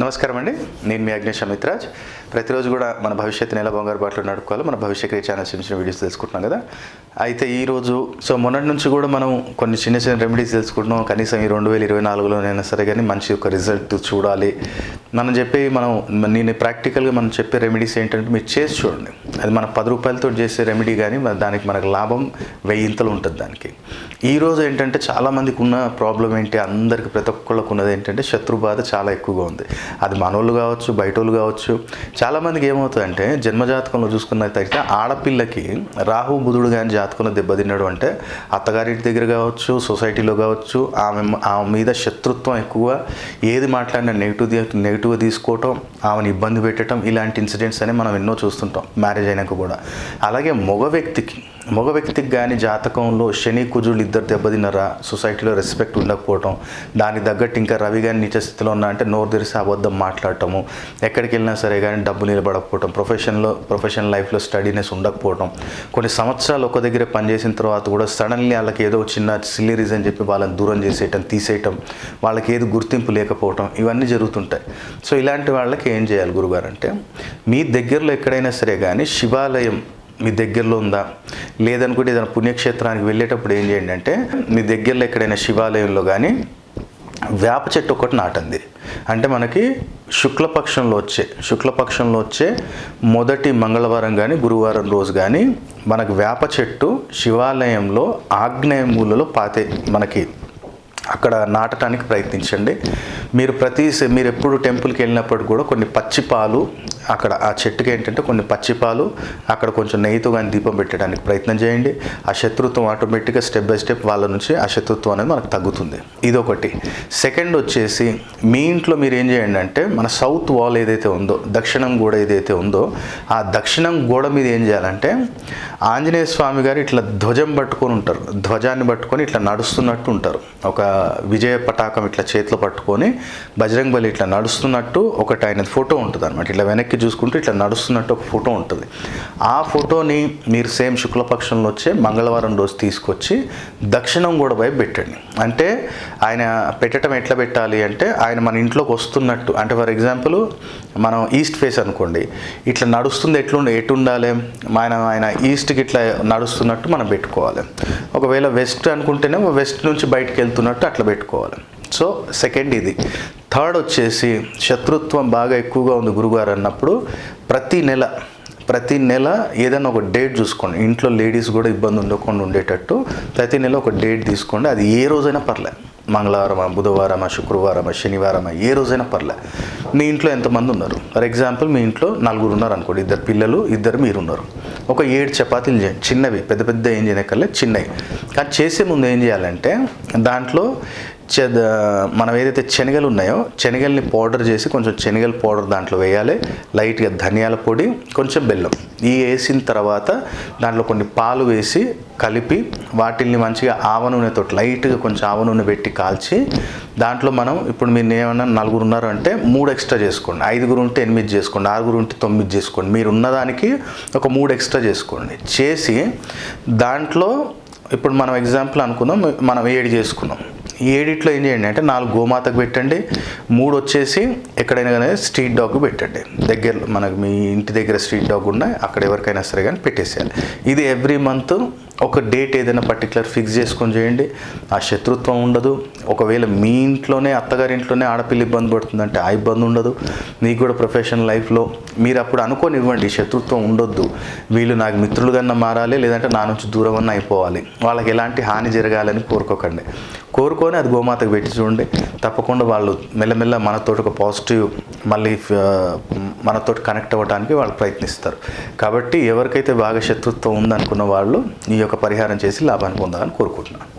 నమస్కారం అండి నేను మీ అగ్నేష్ అమిత్రాజ్ ప్రతిరోజు కూడా మన భవిష్యత్తుని ఎలా బంగారు బాటలో నడుపుకోవాలో మన భవిష్య క్రియ ఛానల్స్ నుంచి వీడియోస్ తెలుసుకుంటున్నాం కదా. అయితే ఈరోజు సో మొన్నటి నుంచి కూడా మనం కొన్ని చిన్న చిన్న రెమెడీస్ తెలుసుకుంటున్నాం. కనీసం ఈ రెండు వేల ఇరవై నాలుగులోనైనా సరే కానీ మంచి ఒక రిజల్ట్ చూడాలి. మనం చెప్పి మనం నేను ప్రాక్టికల్గా మనం చెప్పే రెమెడీస్ ఏంటంటే మీరు చేసి చూడండి. అది మన పది రూపాయలతో చేసే రెమెడీ కానీ మన దానికి మనకు లాభం వెయ్యింతలు ఉంటుంది దానికి. ఈ రోజు ఏంటంటే చాలామందికి ఉన్న ప్రాబ్లం ఏంటి? అందరికి ప్రతి ఒక్కళ్ళకు ఉన్నది ఏంటంటే శత్రు బాధ చాలా ఎక్కువగా ఉంది. అది మనోళ్ళు కావచ్చు బయటోళ్ళు కావచ్చు చాలామందికి ఏమవుతుందంటే జన్మజాతకంలో చూసుకున్నట్టయితే ఆడపిల్లకి రాహు బుధుడు కానీ జాతకంలో దెబ్బతిన్నాడు అంటే అత్తగారింటి దగ్గర కావచ్చు సొసైటీలో కావచ్చు ఆమె ఆమె మీద శత్రుత్వం ఎక్కువ ఏది మాట్లాడినా నెగిటివ్ నెగిటివ్గా తీసుకోవటం ఆమెను ఇబ్బంది పెట్టడం ఇలాంటి ఇన్సిడెంట్స్ అనేవి మనం ఎన్నో చూస్తుంటాం మ్యారేజ్ అయినాక కూడా. అలాగే మగ వ్యక్తికి మగ వ్యక్తికి కానీ జాతకంలో శని కుజులు ఇద్దరు దెబ్బతిన్నారా? సొసైటీలో రెస్పెక్ట్ ఉండకపోవటం. దానికి తగ్గట్టు ఇంకా రవి కానీ నీచ స్థితిలో ఉన్నా అంటే నోరు తెరిసి అబద్ధం మాట్లాడటము. ఎక్కడికి వెళ్ళినా సరే కానీ డబ్బు నిలబడకపోవటం. ప్రొఫెషన్లో ప్రొఫెషనల్ లైఫ్లో స్టడీనెస్ ఉండకపోవటం. కొన్ని సంవత్సరాలు ఒక దగ్గర పనిచేసిన తర్వాత కూడా సడన్లీ వాళ్ళకి ఏదో చిన్న సిల్లీ రీజన్ చెప్పి వాళ్ళని దూరం చేసేయటం తీసేయటం వాళ్ళకి ఏది గుర్తింపు లేకపోవటం ఇవన్నీ జరుగుతుంటాయి. సో ఇలాంటి వాళ్ళకి ఏం చేయాలి గురుగారు అంటే మీ దగ్గరలో ఎక్కడైనా సరే కానీ శివాలయం మీ దగ్గరలో ఉందా? లేదనుకుంటే ఏదైనా పుణ్యక్షేత్రానికి వెళ్ళేటప్పుడు ఏం చేయండి అంటే మీ దగ్గరలో ఎక్కడైనా శివాలయంలో కానీ వేప చెట్టు ఒకటి నాటంది అంటే మనకి శుక్లపక్షంలో వచ్చే శుక్లపక్షంలో వచ్చే మొదటి మంగళవారం కానీ గురువారం రోజు కానీ మనకు వేప చెట్టు శివాలయంలో ఆగ్నేయ మూలలో పాతే మనకి అక్కడ నాటడానికి ప్రయత్నించండి. మీరు ప్రతి మీరు ఎప్పుడు టెంపుల్కి వెళ్ళినప్పుడు కూడా కొన్ని పచ్చి పాలు అక్కడ ఆ చెట్టుకి ఏంటంటే కొన్ని పచ్చి పాలు అక్కడ కొంచెం నెయ్యితో కానీ దీపం పెట్టడానికి ప్రయత్నం చేయండి. ఆ శత్రుత్వం ఆటోమేటిక్గా స్టెప్ బై స్టెప్ వాళ్ళ నుంచి ఆ శత్రుత్వం అనేది మనకు తగ్గుతుంది. ఇదొకటి. సెకండ్ వచ్చేసి మీ ఇంట్లో మీరు ఏం చేయండి అంటే మన సౌత్ వాల్ ఏదైతే ఉందో దక్షిణం గోడ ఏదైతే ఉందో ఆ దక్షిణం గోడ మీద ఏం చేయాలంటే ఆంజనేయ స్వామి గారు ఇట్లా ధ్వజం పట్టుకొని ఉంటారు. ధ్వజాన్ని పట్టుకొని ఇట్లా నడుస్తున్నట్టు ఉంటారు. ఒక విజయ పటాకం ఇట్లా చేతిలో పట్టుకొని బజరంగ్ బలి ఇట్లా నడుస్తున్నట్టు ఒకటి ఆయన ఫోటో ఉంటుంది అనమాట ఇట్లా వెనక్కి చూసుకుంటూ ఇట్లా నడుస్తున్నట్టు ఒక ఫోటో ఉంటుంది. ఆ ఫోటోని మీరు సేమ్ శుక్లపక్షంలో వచ్చే మంగళవారం రోజు తీసుకొచ్చి దక్షిణం కూడా వైపు పెట్టండి. అంటే ఆయన పెట్టడం ఎట్లా పెట్టాలి అంటే ఆయన మన ఇంట్లోకి వస్తున్నట్టు. అంటే ఫర్ ఎగ్జాంపుల్ మనం ఈస్ట్ ఫేస్ అనుకోండి ఇట్లా నడుస్తుంది ఎట్లుండే ఎటు ఉండాలి ఆయన ఆయన ఈస్ట్కి ఇట్లా నడుస్తున్నట్టు మనం పెట్టుకోవాలి. ఒకవేళ వెస్ట్ అనుకుంటేనే వెస్ట్ నుంచి బయటకు వెళ్తున్నట్టు అట్లా పెట్టుకోవాలి. సో సెకండ్ ఇది. థర్డ్ వచ్చేసి శత్రుత్వం బాగా ఎక్కువగా ఉంది గురుగారు అన్నప్పుడు ప్రతి నెల ప్రతి నెల ఏదైనా ఒక డేట్ చూసుకోండి. ఇంట్లో లేడీస్ కూడా ఇబ్బంది ఉండకుండా ఉండేటట్టు ప్రతి నెల ఒక డేట్ తీసుకోండి. అది ఏ రోజైనా పర్లే. మంగళవారమా బుధవారమా శుక్రవారమా శనివారమా ఏ రోజైనా పర్లే. మీ ఇంట్లో ఎంతమంది ఉన్నారు? ఫర్ ఎగ్జాంపుల్ మీ ఇంట్లో నలుగురు ఉన్నారు అనుకోండి. ఇద్దరు పిల్లలు ఇద్దరు మీరు ఉన్నారు ఒక ఏడు చపాతీలు చేయండి. చిన్నవి పెద్ద పెద్ద ఏం చేయనక్కర్లే చిన్నవి. కానీ చేసే ముందు ఏం చేయాలంటే దాంట్లో చెద మనం ఏదైతే శనగలు ఉన్నాయో శనగల్ని పౌడర్ చేసి కొంచెం శనగల పౌడర్ దాంట్లో వేయాలి. లైట్గా ధనియాల పొడి కొంచెం బెల్లం. ఈ వేసిన తర్వాత దాంట్లో కొన్ని పాలు వేసి కలిపి వాటిల్ని మంచిగా ఆవ నూనెతో లైట్గా కొంచెం ఆవ నూనె పెట్టి కాల్చి దాంట్లో మనం ఇప్పుడు మీరు ఏమన్నా నలుగురు ఉన్నారు అంటే మూడు ఎక్స్ట్రా చేసుకోండి. ఐదుగురు ఉంటే ఎనిమిది చేసుకోండి. ఆరుగురు ఉంటే తొమ్మిది చేసుకోండి. మీరు ఉన్నదానికి ఒక మూడు ఎక్స్ట్రా చేసుకోండి. చేసి దాంట్లో ఇప్పుడు మనం ఎగ్జాంపుల్ అనుకుందాం. మనం ఏడు చేసుకున్నాం. ఏడిట్లో ఏం చేయండి అంటే నాలుగు గోమాతకు పెట్టండి మూడు వచ్చేసి ఎక్కడైనా కానీ స్ట్రీట్ డాగ్ పెట్టండి. దగ్గరలో మనకు మీ ఇంటి దగ్గర స్ట్రీట్ డాగ్ ఉన్నాయి అక్కడ ఎవరికైనా సరే కానీ పెట్టేసేయాలి. ఇది ఎవ్రీ మంత్ ఒక డేట్ ఏదైనా పర్టికులర్ ఫిక్స్ చేసుకొని చేయండి. ఆ శత్రుత్వం ఉండదు. ఒకవేళ మీ ఇంట్లోనే అత్తగారింట్లోనే ఆడపిల్ల ఇబ్బంది పడుతుందంటే ఆ ఇబ్బంది ఉండదు. మీకు కూడా ప్రొఫెషనల్ లైఫ్లో మీరు అప్పుడు అనుకొని ఇవ్వండి శత్రుత్వం ఉండొద్దు. వీళ్ళు నాకు మిత్రులుగా మారాలి లేదంటే నా నుంచి దూరం అన్న అయిపోవాలి. వాళ్ళకి ఎలాంటి హాని జరగాలని కోరుకోకండి. కోరుకొని అది గోమాతకు పెట్టి చూడండి. తప్పకుండా వాళ్ళు మెల్లమెల్ల మనతోటి ఒక పాజిటివ్ మళ్ళీ మనతోటి కనెక్ట్ అవ్వడానికి వాళ్ళు ప్రయత్నిస్తారు. కాబట్టి ఎవరికైతే బాగా శత్రుత్వం ఉందనుకున్న వాళ్ళు ఈ యొక్క పరిహారం చేసి లాభాన్ని పొందాలని కోరుకుంటున్నాను.